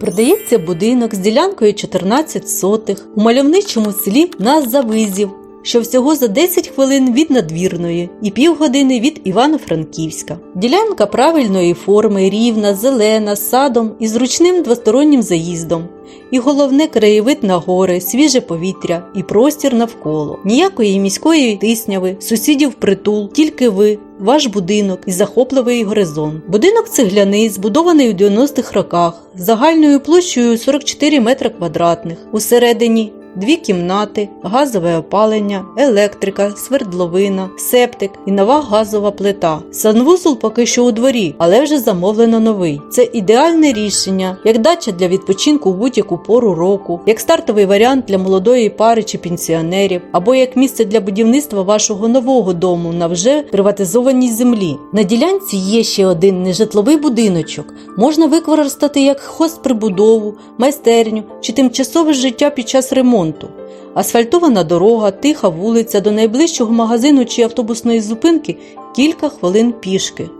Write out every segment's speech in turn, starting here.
Продається будинок з ділянкою 14 сотих у мальовничому селі Назавизів, що всього за 10 хвилин від надвірної і півгодини від Івано-Франківська. Ділянка правильної форми, рівна, зелена, з садом і зручним двостороннім заїздом. І головне краєвид на гори, свіже повітря і простір навколо. Ніякої міської тисняви, сусідів притул, тільки ви, ваш будинок і захопливий горизонт. Будинок цегляний, збудований у 90-х роках, загальною площею 44 метри квадратних. Усередині дві кімнати, газове опалення, електрика, свердловина, септик і нова газова плита. Санвузол поки що у дворі, але вже замовлено новий. Це ідеальне рішення, як дача для відпочинку в будь-яку пору року, як стартовий варіант для молодої пари чи пенсіонерів, або як місце для будівництва вашого нового дому на вже приватизованій землі. На ділянці є ще один нежитловий будиночок. Можна використати як хозприбудову, майстерню чи тимчасове життя під час ремонту. Асфальтована дорога, тиха вулиця до найближчого магазину чи автобусної зупинки кілька хвилин пішки.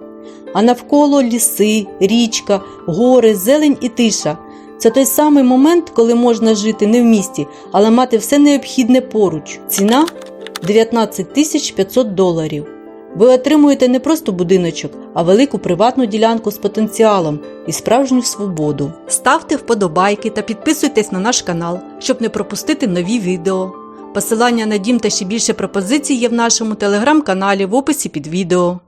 А навколо ліси, річка, гори, зелень і тиша. Це той самий момент, коли можна жити не в місті, але мати все необхідне поруч. Ціна 19 тисяч 500 доларів. Ви отримуєте не просто будиночок, а велику приватну ділянку з потенціалом і справжню свободу. Ставте вподобайки та підписуйтесь на наш канал, щоб не пропустити нові відео. Посилання на дім та ще більше пропозицій є в нашому телеграм-каналі в описі під відео.